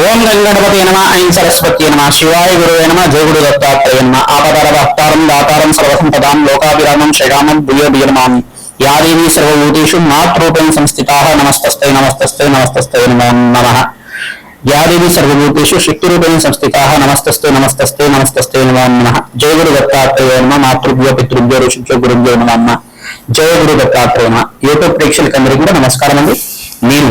ఓం గంగణపతి నమ ఐం సరస్వతి నమ శివాయ గురువే నమ జయగురు దత్తాత్రేయ నమ ఆపదర భక్తారం దాతారం సర్వసంపదాం లోకాభిరామం శ్రీరామం భూయో భీయమామి యాదేవి సర్వభూతేషు మాతృపేణ సంస్థితా నమస్తస్తై నమస్తస్తై నమస్తస్తై నమో నమ. యాదేవి సర్వభూతేషు శక్తిరూపేణ సంస్థితా నమస్తస్తే నమస్తస్తే నమస్తస్తే నమో నమ. జయ గురు దత్తాత్రేయ నమ మాతృభ్యో పితృభ్యో ఋషిభ్యో గురుభ్యో నమ. జయ గురు దత్తాత్రేయ నమ. యూట్యూబ్ ప్రేక్షకులకు అందరికీ కూడా నమస్కారం అండి నేను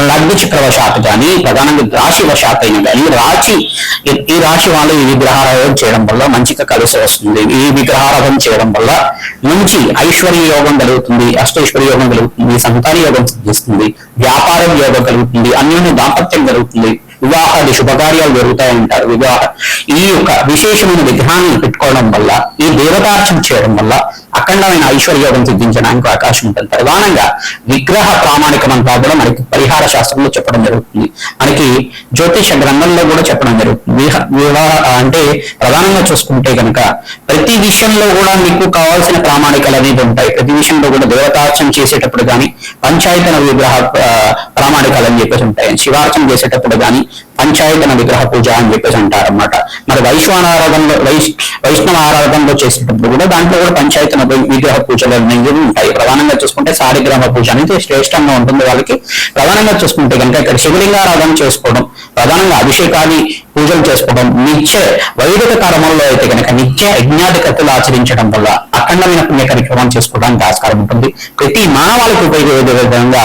లగ్న చక్రవశాత్ కానీ ప్రధానంగా రాశి వశాత్ అయిన కానీ రాశి ఈ- ఈ రాశి వాళ్ళు ఈ విగ్రహారాధన చేయడం వల్ల మంచిగా కలిసి వస్తుంది. ఈ విగ్రహారాధన చేయడం వల్ల మంచి ఐశ్వర్య యోగం కలుగుతుంది అష్టైశ్వర్య యోగం కలుగుతుంది సంతాన యోగం సిద్ధిస్తుంది వ్యాపారం యోగం కలుగుతుంది అన్యోన్య దాంపత్యం కలుగుతుంది. వివాహాది శుభకార్యాలు జరుగుతూ అంటారు. వివాహ ఈ యొక్క విశేషమైన విగ్రహాన్ని పెట్టుకోవడం వల్ల ఈ దేవతార్చన చేయడం వల్ల అఖండమైన ఐశ్వర్యోగం సిద్ధించడానికి అవకాశం ఉంటుంది. ప్రధానంగా విగ్రహ ప్రామాణికం అంతా కూడా మనకి పరిహార శాస్త్రంలో చెప్పడం జరుగుతుంది. మనకి జ్యోతిష గ్రంథంలో కూడా చెప్పడం జరుగుతుంది. వివాహ అంటే ప్రధానంగా చూసుకుంటే కనుక ప్రతి విషయంలో కూడా మీకు కావాల్సిన ప్రామాణికలు అనేది ఉంటాయి. ప్రతి విషయంలో కూడా దేవతార్చన చేసేటప్పుడు కానీ పంచాయతన విగ్రహ ప్రామాణికాలు అని చెప్పేసి ఉంటాయి. శివార్చన చేసేటప్పుడు కానీ పంచాయతన విగ్రహ పూజ అని చెప్పేసి అంటారనమాట మరి వైశ్వాన ఆరాధనలో వైష్ణవ ఆరాధనలో చేసేటప్పుడు కూడా దాంట్లో కూడా పంచాయతన విగ్రహ పూజలు అనేవి ఉంటాయి. ప్రధానంగా చూసుకుంటే సారిగ్రహ పూజ అనేది శ్రేష్టంగా ఉంటుంది వాళ్ళకి. ప్రధానంగా చూసుకుంటే కనుక ఇక్కడ శివలింగారాధన చేసుకోవడం ప్రధానంగా అభిషేకాది పూజలు చేసుకోవడం నిత్య వైదిక కర్మంలో అయితే కనుక నిత్య యజ్ఞాధికతలు ఆచరించడం వల్ల అఖండమైన పుణ్య కార్యక్రమం చేసుకోవడానికి ఆస్కారం ఉంటుంది. ప్రతి మానవాళికి ఉపయోగపడే విధంగా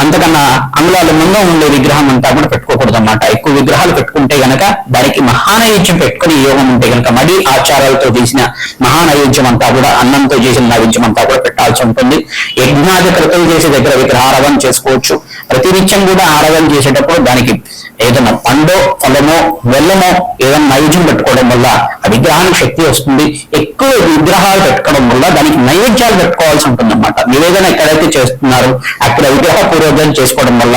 అంతకన్నా అంగుళాలు ముందు ఉండే విగ్రహం అంతా కూడా పెట్టుకోకూడదు అన్నమాట ఎక్కువ విగ్రహాలు పెట్టుకుంటే గనక దానికి మహానైవేద్యం పెట్టుకుని యోగం ఉంటే గనక మడి ఆచారాలతో చేసిన మహానైవేద్యం అంతా కూడా అన్నంతో చేసిన నైవేద్యం అంతా కూడా పెట్టాల్సి ఉంటుంది. యజ్ఞాది కృతులు చేసే దగ్గర విగ్రహారవం చేసుకోవచ్చు. ప్రతినిత్యం కూడా ఆరాధన చేసేటప్పుడు దానికి ఏదైనా పండో ఫలమో బెల్లమో ఏదైనా నైవేద్యం పెట్టుకోవడం వల్ల ఆ విగ్రహానికి శక్తి వస్తుంది. ఎక్కువ విగ్రహాలు పెట్టుకోవడం వల్ల దానికి నైవేద్యాలు పెట్టుకోవాల్సి ఉంటుంది అనమాట నివేదన ఎక్కడైతే చేస్తున్నారో అక్కడ విగ్రహ పూర్వోదయం చేసుకోవడం వల్ల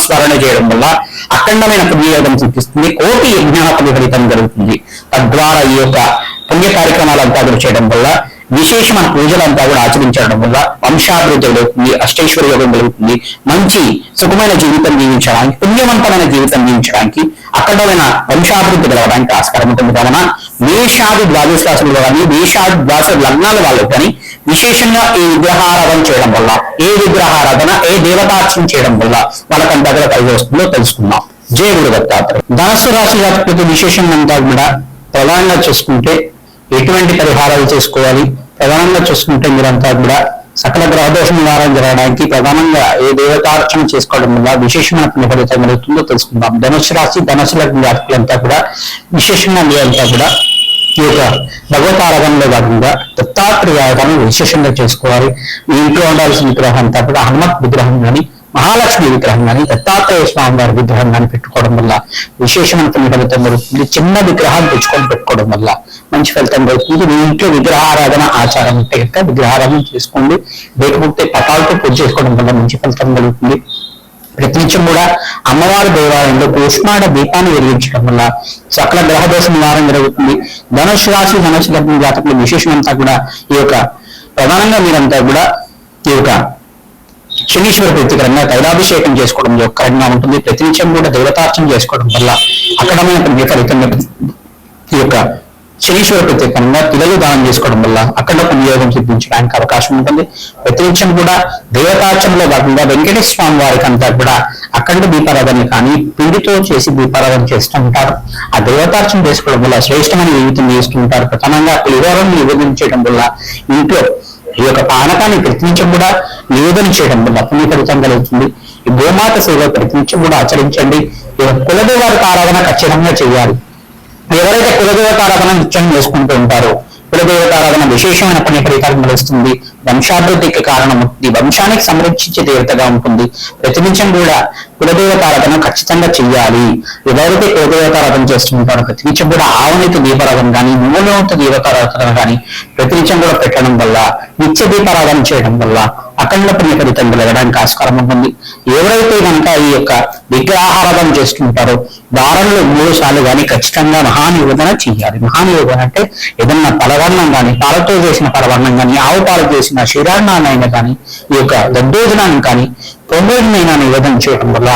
స్మరణ చేయడం వల్ల అఖండమైన పుణ్యయోగం చూపిస్తుంది కోటి యజ్ఞాపతి ఫలితం జరుగుతుంది. తద్వారా ఈ యొక్క పుణ్య కార్యక్రమాలంతా కూడా చేయడం వల్ల విశేషమైన పూజలంతా కూడా ఆచరించడం వల్ల వంశాభివృద్ధి కలుగుతుంది అష్టైశ్వర్య యోగం కలుగుతుంది మంచి సుఖమైన జీవితం జీవించడానికి పుణ్యవంతమైన జీవితం జీవించడానికి అఖండమైన వంశాభివృద్ధి కలగడానికి ఆస్కారం ఉంటుంది. కావున మేషాది ద్వాదశ రాశులు కానీ మేషాది ద్వాదశ లగ్నాల వాళ్ళు కానీ విశేషంగా ఈ విగ్రహారాధన చేయడం వల్ల ఏ విగ్రహారాధన ఏ దేవతార్చన చేయడం వల్ల వాళ్ళకంతా దగ్గర కలిగి వస్తుందో తెలుసుకుందాం. జయ గురు దత్తాత్రేయ. ధనస్సు రాశి జాతకులకు విశేషంగా అంతా కూడా ప్రధానంగా చూసుకుంటే ఎటువంటి పరిహారాలు చేసుకోవాలి? ప్రధానంగా చూసుకుంటే మీరంతా కూడా సకల గ్రహదోష నివారణ జరగడానికి ప్రధానంగా ఏ దేవతార్చన చేసుకోవడం వల్ల విశేషమైన పుణ్య ఫలితం జరుగుతుందో తెలుసుకుందాం. ధనుసు రాశి ధనుసు లగ్న జాతకులంతా కూడా విశేషంగా మీరంతా కూడా ఈ యొక్క భగవత్ భాగంగా దత్తాత్రేయ విశేషంగా చేసుకోవాలి. మీ ఇంట్లో ఉండాల్సిన విగ్రహం అంతా హనుమత్ విగ్రహం కానీ మహాలక్ష్మి విగ్రహం కానీ దత్తాత్రేయ స్వామి వారి విగ్రహం కానీ పెట్టుకోవడం వల్ల విశేషమైన ఫలితం జరుగుతుంది చిన్న విగ్రహాన్ని తెచ్చుకొని పెట్టుకోవడం వల్ల మంచి ఫలితం జరుగుతుంది మీ ఇంట్లో విగ్రహారాధన ఆచారం ఉంటే కనుక విగ్రహారాధన చేసుకోండి. లేకపోతే పటాలతో పూజ చేసుకోవడం వల్ల మంచి ఫలితం కలుగుతుంది ప్రతినిత్యం కూడా అమ్మవారి దేవాలయంలో కూష్మాడ దీపాన్ని వెలిగించడం వల్ల. సకల గ్రహ దోష నివారణ జరుగుతుంది. ధనుష్ రాశి ధనుష్ లగ్న జాతకుల విశేషం అంతా కూడా ఈ యొక్క ప్రధానంగా మీరంతా కూడా ఈ యొక్క శనీశ్వర ప్రతికరంగా తైలాభిషేకం చేసుకోవడం కరంగా ఉంటుంది. ప్రతినిత్యం కూడా దేవతార్చన చేసుకోవడం వల్ల అక్కడమైన ఫలితం ఈ యొక్క శనీశ్వర ప్రత్యేకంగా పిల్లలు దానం చేసుకోవడం వల్ల అక్కడ వినియోగం సిద్ధించడానికి అవకాశం ఉంటుంది. ప్రతినిత్యం కూడా దేవతార్చనలో భాగంగా వెంకటేశ్వర స్వామి వారికి అంతా కూడా అఖండ దీపారాధన కానీ పిండితో చేసి దీపారాధన చేస్తూ ఉంటారు. ఆ దేవతార్చన చేసుకోవడం వల్ల శ్రేష్టమైన జీవితం చేస్తుంటారు ప్రధానంగా పులిహోరం నివేదన చేయడం వల్ల ఇంట్లో ఈ యొక్క పానకాన్ని ప్రతినిత్యం కూడా నివేదన చేయడం వల్ల పుణ్య ఫలితం కలుగుతుంది. ఈ గోమాత సేవ ప్రతినిత్యం కూడా ఆచరించండి. ఈ యొక్క కులదేవారికి ఆరాధన ఖచ్చితంగా చేయాలి. ఎవరైతే కులదేవతారాధన నిత్యం చేసుకుంటూ ఉంటారో కులదేవతారాధన విశేషమైన పుణ్య ఫలితాలు కలుస్తుంది వంశాభివృద్ధికి కారణమవుతుంది వంశానికి సంరక్షించే దేవతగా ఉంటుంది. ప్రతినిత్యం కూడా కులదేవతారాధన ఖచ్చితంగా చెయ్యాలి. ఎవరైతే కులదేవతారాధన చేస్తుంటారో ప్రతినిత్యం కూడా ఆవనిత దీపారాధన కానీ మూలవంత దీపారాధన కానీ ప్రతినిత్యం కూడా పెట్టడం వల్ల నిత్య దీపారాధన చేయడం వల్ల అఖండ పుణ్య ఫలితం కలగడానికి ఆస్కారం ఉంటుంది ఎవరైతే కనుక ఈ యొక్క విగ్రహారాధన చేస్తుంటారో వారంలో మూడు సార్లు కానీ ఖచ్చితంగా మహానివేదన చేయాలి. మహానివేదన అంటే ఏదన్నా పలవర్ణం కానీ పాలతో చేసిన పలవర్ణం కానీ ఆవు పాలు చేసిన క్షీరాన్నాన్నైనా కానీ ఈ యొక్క దద్దోజనాన్ని కానీ పొంగోజనైనా నివేదన చేయడం వల్ల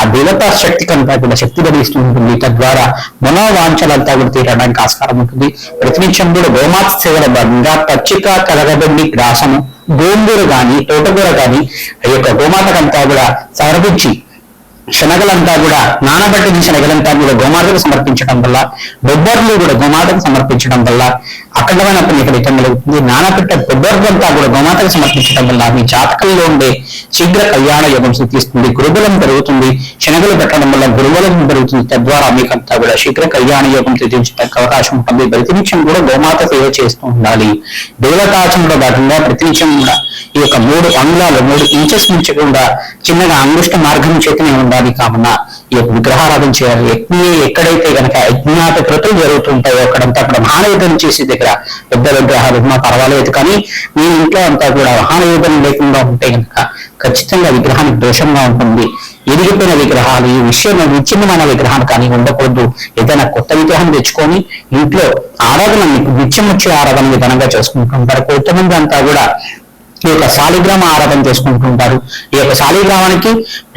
ఆ దేవతా శక్తి కనుక కూడా శక్తి లభిస్తూ ఉంటుంది. తద్వారా మనోవాంఛలంతా కూడా తీరడానికి ఆస్కారం ఉంటుంది. ప్రతినిత్యం కూడా గోమాత సేవల భాగంగా పచ్చిక కలగబడి గ్రాసము గోంగూర కానీ తోటకూర కానీ ఆ యొక్క గోమాతకంతా కూడా సమర్పించి శనగలంతా కూడా నానబెట్టిన శనగలంతా కూడా గోమాతకు సమర్పించడం వల్ల బొబ్బర్లు కూడా గోమాతకు సమర్పించడం వల్ల అఖండమైన పుణ్య ఫలితం కలుగుతుంది నానబెట్ట బొబ్బర్లంతా కూడా గోమాతకు సమర్పించడం వల్ల మీ జాతకంలో ఉండే శీఘ్ర కళ్యాణ యోగం సిద్ధిస్తుంది గురుబలం పెరుగుతుంది శనగలు పెట్టడం వల్ల గురుబలం పెరుగుతుంది. తద్వారా మీకంతా కూడా శీఘ్ర కళ్యాణ యోగం సిద్ధించడానికి అవకాశం ఉంటుంది. ప్రతినిత్యం కూడా గోమాత సేవ చేస్తూ ఉండాలి. దేవతాచంలో భాగంగా ప్రతినిత్యం కూడా ఈ యొక్క మూడు అంగుళాలు మూడు ఇంచెస్ నుంచి కూడా చిన్నగా అంగుష్ట మార్గం చేతనే ఉండాలి కావున ఈ యొక్క విగ్రహారాధన చేయాలి. ఎక్కువ ఎక్కడైతే గనక అజ్ఞాత కృతులు జరుగుతుంటాయో అక్కడంతా కూడా మహానయుధం చేసే దగ్గర పెద్ద విగ్రహాలు ఉన్నా పర్వాలేదు. కానీ మీ ఇంట్లో అంతా కూడా మహానయుధం లేకుండా ఉంటే గనక ఖచ్చితంగా విగ్రహానికి దోషంగా ఉంటుంది. ఎదిగిపోయిన విగ్రహాలు ఈ విషయం విచ్ఛిన్నమైన విగ్రహాలు కానీ ఉండకూడదు. ఏదైనా కొత్త విగ్రహం తెచ్చుకొని ఇంట్లో ఆరాధన మీకు నిత్యం వచ్చే ఆరాధన విధానంగా చేసుకుంటుంటారు. కొంతమంది అంతా కూడా ఈ యొక్క శాలిగ్రామ ఆరాధన చేసుకుంటుంటారు ఈ యొక్క శాలిగ్రామానికి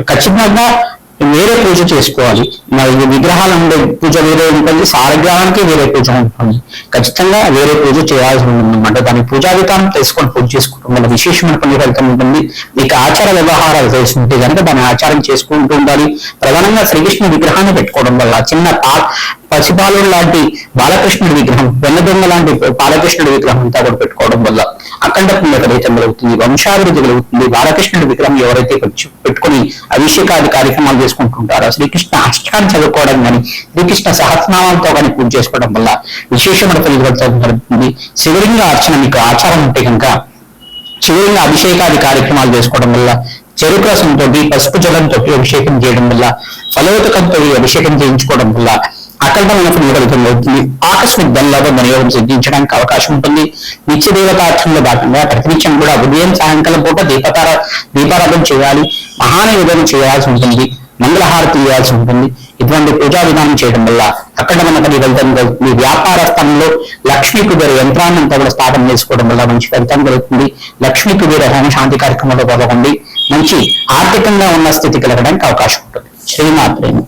ఖచ్చితంగా వేరే పూజ చేసుకోవాలి. మరి విగ్రహాలు ఉండే పూజ వేరే ఉంటుంది శాలిగ్రామానికి వేరే పూజ ఉంటుంది. ఖచ్చితంగా వేరే పూజ చేయాల్సి ఉంటుంది అనమాట దాని పూజా విధానం తెలుసుకొని పూజ చేసుకోవడం వల్ల విశేషమైన పుణ్య ఫలితం ఉంటుంది. మీకు ఆచార వ్యవహారాలు తెలుసుకుంటే కనుక దాన్ని ఆచారం చేసుకుంటూ ఉండాలి. ప్రధానంగా శ్రీకృష్ణ విగ్రహాన్ని పెట్టుకోవడం వల్ల చిన్న పా పసిపాలు లాంటి బాలకృష్ణుడి విగ్రహం వెన్నదొంగ లాంటి బాలకృష్ణుడి విగ్రహం అంతా కూడా పెట్టుకోవడం వల్ల అఖండ పుణ్య కలుగుతుంది వంశాభివృద్ధి కలుగుతుంది బాలకృష్ణుడి విగ్రహం ఎవరైతే పెట్టుకుని అభిషేకాది కార్యక్రమాలు చేసుకుంటుంటారో శ్రీకృష్ణ అష్టాన్ని చదువుకోవడం కానీ శ్రీకృష్ణ సహస్రనామాలతో కానీ పూజ చేసుకోవడం వల్ల విశేషమైన ఫలితాలతో కలుగుతుంది శివలింగ అర్చన మీకు ఆచారం ఉంటే కనుక శివలింగ అభిషేకాది కార్యక్రమాలు చేసుకోవడం వల్ల చెరుకు రసంతో పసుపు జలంతో అభిషేకం చేయడం వల్ల ఫలవతకంతో అభిషేకం చేయించుకోవడం వల్ల అక్కడ పుణ్య ఫలితం అవుతుంది. ఆకస్మిక ధనలాభం వినియోగం సిద్ధించడానికి అవకాశం ఉంటుంది. నిత్య దేవతార్థంలో భాగంగా ప్రతినిత్యం కూడా ఉదయం సాయంకాలం పూట దీపతార దీపారాధన చేయాలి. మహానయోగం చేయాల్సి ఉంటుంది. మంగళహారతి ఇవ్వాల్సి ఉంటుంది. ఇటువంటి పూజా విధానం చేయడం వల్ల అక్కడ మనకు ఫలితం కలుగుతుంది వ్యాపార స్థలంలో లక్ష్మీ కుబేర యంత్రాన్ని అంతా కూడా స్థాపన చేసుకోవడం వల్ల మంచి ఫలితం కలుగుతుంది. లక్ష్మీ కుబేర హోమ శాంతి కార్యక్రమంలో పాల్గొండి మంచి ఆర్థికంగా ఉన్న స్థితి కలగడానికి అవకాశం ఉంటుంది. శ్రీమాత్రేమి